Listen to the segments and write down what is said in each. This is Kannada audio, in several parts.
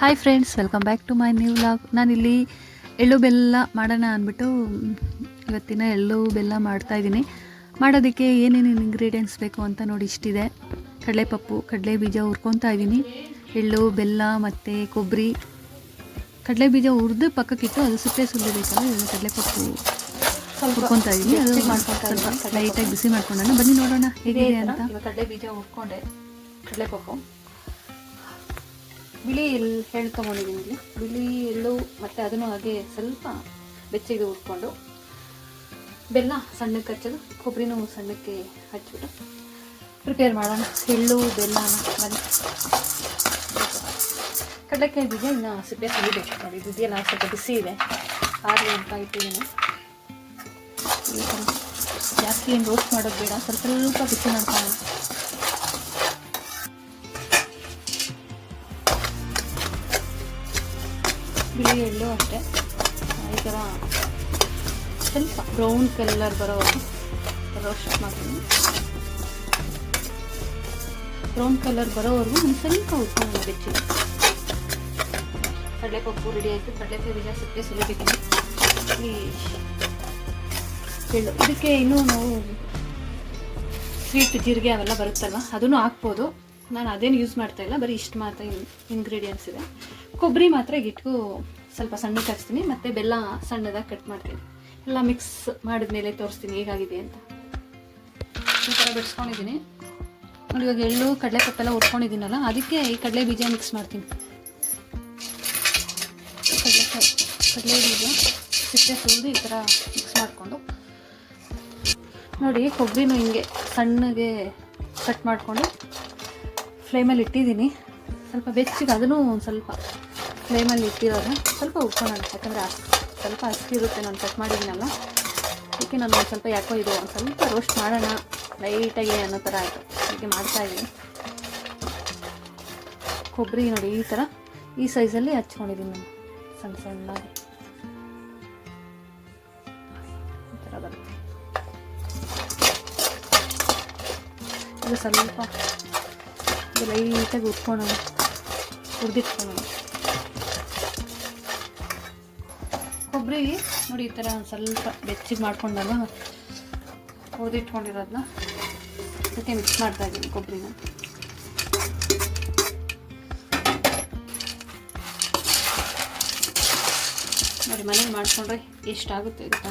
Hi friends welcome back to my new vlog ನಾನಿಲ್ಲಿ ಎಳ್ಳು ಬೆಲ್ಲ ಮಾಡೋಣ ಅಂದ್ಬಿಟ್ಟು ಇವತ್ತಿನ ಎಳ್ಳು ಬೆಲ್ಲ ಮಾಡ್ತಾ ಇದ್ದೀನಿ. ಮಾಡೋದಕ್ಕೆ ಏನೇನು ಇಂಗ್ರೀಡಿಯೆಂಟ್ಸ್ ಬೇಕು ಅಂತ ನೋಡಿ ಇಷ್ಟಿದೆ. ಕಡಲೆಪಪ್ಪು ಕಡಲೆ ಬೀಜ ಹುರ್ಕೊತಾ ಇದ್ದೀನಿ. ಎಳ್ಳು ಬೆಲ್ಲ ಮತ್ತು ಕೊಬ್ಬರಿ. ಕಡಲೆ ಬೀಜ ಹುರಿದು ಪಕ್ಕಕ್ಕಿಟ್ಟು ಅದು ಸುತ್ತೆ ಸುಲಿಬೇಕಲ್ಲ ಕಡಲೆಪಪ್ಪು ಹುರ್ಕೊತಾ ಇದ್ದೀನಿ. ಅದು ಮಾಡ್ಕೊತಾ ಸ್ವಲ್ಪ ಲೈಟಾಗಿ ಬಿಸಿ ಮಾಡ್ಕೊಂಡೋಣ ಬನ್ನಿ ನೋಡೋಣ ಹೇಗಿದೆ ಅಂತ. ಕಡಲೆ ಬೀಜ ಹುರ್ಕೊಂಡೆ. ಕಡಲೆಪಪ್ಪು. ಬಿಳಿ ಎಳ್ಳು ಎಳ್ಳು ತೊಗೊಂಡಿದ್ದೀನಿ ಬಿಳಿ ಎಳ್ಳು ಮತ್ತು ಅದನ್ನು ಹಾಗೆ ಸ್ವಲ್ಪ ಬೆಚ್ಚಗೆ ಉಟ್ಕೊಂಡು ಬೆಲ್ಲ ಸಣ್ಣಕ್ಕೆ ಹಚ್ಚೋದು, ಕೊಬ್ಬರಿನೂ ಸಣ್ಣಕ್ಕೆ ಹಚ್ಚಿಬಿಟ್ಟು ಪ್ರಿಪೇರ್ ಮಾಡೋಣ. ಎಳ್ಳು ಬೆಲ್ಲ ಬನ್ನಿ. ಕಡಲೆಕಾಯಿ ಬೀಜ ಇನ್ನು ಸಿಪ್ಪೆ ಸುಲಿಬೇಕು ನೋಡಿ ಇದು ಇದೆಯಲ್ಲ ಸ್ವಲ್ಪ ಬಿಸಿ ಇದೆ. ಆರು ಅಂತ ಇಟ್ಟಿದ್ದೀನಿ. ಜಾಸ್ತಿ ಏನು ರೋಸ್ಟ್ ಮಾಡೋದು ಬೇಡ. ಸ್ವಲ್ಪ ಸ್ವಲ್ಪ ಬಿಸಿ ಮಾಡ್ಕೊಳ್ಳೋಣ. ಬಿಳಿ ಎಳ್ಳು ಅಷ್ಟೇ. ಈ ಥರ ಸ್ವಲ್ಪ ಬ್ರೌನ್ ಕಲರ್ ಬರೋ ರೋಸ್ಟ್ ಮಾಡ್ತೀನಿ. ಬ್ರೌನ್ ಕಲರ್ ಬರೋವರೆಗೂ ಒಂದು ಸ್ವಲ್ಪ ಉಟ್ಕೊಳ್ಳೋಣ ಬೆಚ್ಚಿ ಕಡಲೆಪಪ್ಪು ರೆಡಿ ಆಯಿತು. ಕಡಲೆಕಾಯಿ ಬೀಜ ಸುಲಿಬೇಕಿದೆ ಈ ಎಳ್ಳು. ಇದಕ್ಕೆ ಇನ್ನೂ ನಾವು ಸ್ವೀಟ್ ಜೀರಿಗೆ ಅವೆಲ್ಲ ಬರುತ್ತಲ್ವ? ಅದನ್ನು ಹಾಕ್ಬೋದು. ನಾನು ಅದೇನು ಯೂಸ್ ಮಾಡ್ತಾ ಇಲ್ಲ. ಬರೀ ಇಷ್ಟು ಮಾತ್ರ ಇಂಗ್ರೀಡಿಯೆಂಟ್ಸ್ ಇದೆ. ಕೊಬ್ಬರಿ ಮಾತ್ರ ಇಟ್ಕು, ಸ್ವಲ್ಪ ಸಣ್ಣಕ್ಕೆ ಹಚ್ತೀನಿ ಮತ್ತು ಬೆಲ್ಲ ಸಣ್ಣದಾಗಿ ಕಟ್ ಮಾಡ್ತೀನಿ. ಎಲ್ಲ ಮಿಕ್ಸ್ ಮಾಡಿದ್ಮೇಲೆ ತೋರಿಸ್ತೀನಿ ಹೇಗಾಗಿದೆ ಅಂತ. ಈ ಥರ ಬಿಡಿಸ್ಕೊಂಡಿದ್ದೀನಿ. ನೋಡಿ, ಇವಾಗ ಎಳ್ಳು ಕಡಲೆ ಕಪ್ಪೆಲ್ಲ ಹುರ್ಕೊಂಡಿದ್ದೀನಲ್ಲ, ಅದಕ್ಕೆ ಈ ಕಡಲೆ ಬೀಜ ಮಿಕ್ಸ್ ಮಾಡ್ತೀನಿ. ಕಡಲೆಕಾಯಿ, ಕಡಲೆ ಬೀಜ, ಸಿಪ್ಪೆ ಸುಲಿದು ಈ ಥರ ಮಿಕ್ಸ್ ಮಾಡಿಕೊಂಡು. ನೋಡಿ, ಕೊಬ್ಬರಿನೂ ಹಿಂಗೆ ಸಣ್ಣಗೆ ಕಟ್ ಮಾಡಿಕೊಂಡು ಫ್ಲೇಮಲ್ಲಿ ಇಟ್ಟಿದ್ದೀನಿ. ಸ್ವಲ್ಪ ಬೆಚ್ಚಿಗೆ, ಅದನ್ನು ಒಂದು ಸ್ವಲ್ಪ ಫ್ಲೇಮಲ್ಲಿ ಇಟ್ಟಿರೋದು. ಸ್ವಲ್ಪ ಉಟ್ಕೊಳ್ಳೋಣ ಯಾಕಂದರೆ ಸ್ವಲ್ಪ ಹಸಿ ಇರುತ್ತೆ, ನಾನು ಕಟ್ ಮಾಡಿದ್ದೀನಲ್ಲ ಅದಕ್ಕೆ ನಾನು ಒಂದು ಸ್ವಲ್ಪ ಯಾಕೋ ಇದು ಒಂದು ಸ್ವಲ್ಪ ರೋಸ್ಟ್ ಮಾಡೋಣ ಲೈಟಾಗಿ ಅನ್ನೋ ಥರ ಆಯಿತು. ಅದಕ್ಕೆ ಮಾಡ್ತಾಯಿದ್ದೀನಿ ಕೊಬ್ಬರಿ ನೋಡಿ, ಈ ಥರ ಈ ಸೈಜಲ್ಲಿ ಹಚ್ಕೊಂಡಿದ್ದೀನಿ ನಾನು. ಸಣ್ಣ ಸಣ್ಣ ಈ ಥರ ಬರುತ್ತೆ. ಸ್ವಲ್ಪ ಲೈಟಾಗಿ ಉಟ್ಕೊಳ್ಳೋಣ. ಹುರಿದಿಟ್ಕೊಳ್ಳೋಣ. ಕೊಬ್ಬರಿ ನೋಡಿ ಈ ಥರ ಒಂದು ಸ್ವಲ್ಪ ಬೆಚ್ಚಿಗೆ ಮಾಡ್ಕೊಂಡಲ್ಲ ಹುರಿದಿಟ್ಕೊಂಡಿರೋದನ್ನ ಮತ್ತೆ ಮಿಕ್ಸ್ ಮಾಡ್ತಾ ಇದ್ದೀನಿ ಕೊಬ್ಬರಿನ. ನೋಡಿ, ಮನೇಲಿ ಮಾಡಿಕೊಂಡ್ರೆ ಎಷ್ಟಾಗುತ್ತೆ ಅಂತ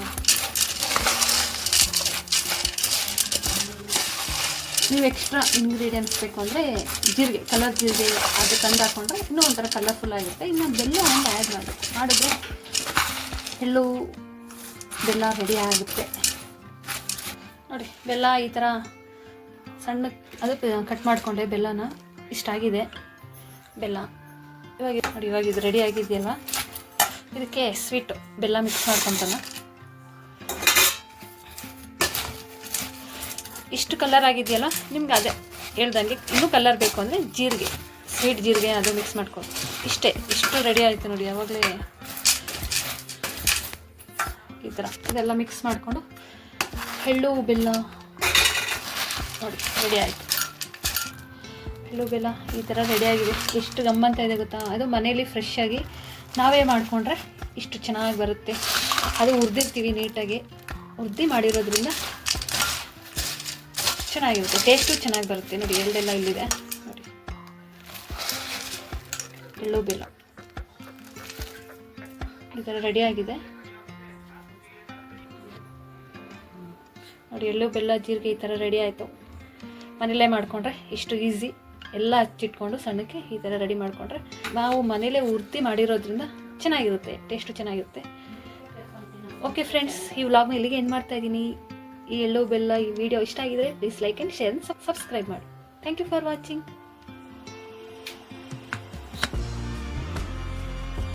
ನೀವು ಎಕ್ಸ್ಟ್ರಾ ಇಂಗ್ರೀಡಿಯೆಂಟ್ಸ್ ಬೇಕು ಅಂದರೆ ಜೀರಿಗೆ ಕಲರ್ ಜೀರಿಗೆ ಅದು ತಂದು ಹಾಕೊಂಡ್ರೆ ಇನ್ನೂ ಒಂಥರ ಕಲರ್ಫುಲ್ ಆಗುತ್ತೆ ಇನ್ನು ಬೆಲ್ಲ ಒಂದು ಆ್ಯಡ್ ಮಾಡಬೇಕು ಮಾಡಿದ್ರೆ ಎಳ್ಳು ಬೆಲ್ಲ ರೆಡಿ ಆಗುತ್ತೆ. ನೋಡಿ, ಬೆಲ್ಲ ಈ ಥರ ಸಣ್ಣ, ಅದು ಕಟ್ ಮಾಡಿಕೊಂಡೆ ಬೆಲ್ಲನ. ಇಷ್ಟಾಗಿದೆ ಬೆಲ್ಲ. ಇವಾಗ ನೋಡಿ, ಇವಾಗ ಇದು ರೆಡಿ ಆಗಿದೆಯಲ್ವ? ಇದಕ್ಕೆ ಸ್ವೀಟು ಬೆಲ್ಲ ಮಿಕ್ಸ್ ಮಾಡ್ಕೊತಾನ. ಇಷ್ಟು ಕಲರ್ ಆಗಿದೆಯಲ್ಲ, ನಿಮ್ಗೆ ಅದೇ ಹೇಳ್ದಂಗೆ ಇನ್ನೂ ಕಲರ್ ಬೇಕು ಅಂದರೆ ಜೀರಿಗೆ ಸ್ವೀಟ್ ಜೀರಿಗೆ ಅದು ಮಿಕ್ಸ್ ಮಾಡ್ಕೊಂಡು ಇಷ್ಟೇ, ಇಷ್ಟು ರೆಡಿ ಆಯಿತು ನೋಡಿ, ಯಾವಾಗಲೇ ಈ ಥರ. ಇದೆಲ್ಲ ಮಿಕ್ಸ್ ಮಾಡಿಕೊಂಡು ಎಳ್ಳು, ಬೆಲ್ಲ, ನೋಡಿ ರೆಡಿ ಆಯಿತು. ಎಳ್ಳು, ಬೆಲ್ಲ ಈ ಥರ ಆಗಿದೆ. ಎಷ್ಟು ಗಮ್ಮಂತ ಇದೆ ಗೊತ್ತಾ? ಅದು ಮನೇಲಿ ಫ್ರೆಶ್ ಆಗಿ ನಾವೇ ಮಾಡಿಕೊಂಡ್ರೆ ಇಷ್ಟು ಚೆನ್ನಾಗಿ ಬರುತ್ತೆ. ಅದು ಹುರಿದಿರ್ತೀವಿ ನೀಟಾಗಿ. ಉರ್ದಿ ಮಾಡಿರೋದ್ರಿಂದ ಚೆನ್ನಾಗಿರುತ್ತೆ. ಟೇಸ್ಟು ಚೆನ್ನಾಗಿ ಬರುತ್ತೆ. ನೋಡಿ, ಎಳ್ಳೆಲ್ಲ ಇಲ್ಲಿದೆ. ನೋಡಿ. ಎಳ್ಳು, ಬೆಲ್ಲ. ಈ ಥರ ರೆಡಿ ನೋಡಿ ಎಳ್ಳು ಬೆಲ್ಲ, ಜೀರಿಗೆ ಈ ಥರ ರೆಡಿ ಆಯಿತು. ಮನೇಲೇ ಮಾಡಿಕೊಂಡ್ರೆ ಇಷ್ಟು ಈಸಿ ಎಲ್ಲ ಹಚ್ಚಿಟ್ಕೊಂಡು ಸಣ್ಣಕ್ಕೆ ಈ ಥರ ರೆಡಿ ಮಾಡಿಕೊಂಡ್ರೆ ನಾವು ಮನೇಲೇ ಉರ್ತಿ ಮಾಡಿರೋದ್ರಿಂದ ಚೆನ್ನಾಗಿರುತ್ತೆ ಟೇಸ್ಟು ಚೆನ್ನಾಗಿರುತ್ತೆ. ಓಕೆ ಫ್ರೆಂಡ್ಸ್ ಈ ವ್ಲಾಗ್ನ ಇಲ್ಲಿಗೆ ಏನು ಮಾಡ್ತಾ ಇದ್ದೀನಿ. ಈ ಎಳ್ಳು ಬೆಲ್ಲ, ಈ ವಿಡಿಯೋ ಇಷ್ಟ ಆಗಿದ್ರೆ please like and share subscribe ಮಾಡಿ. Thank you for watching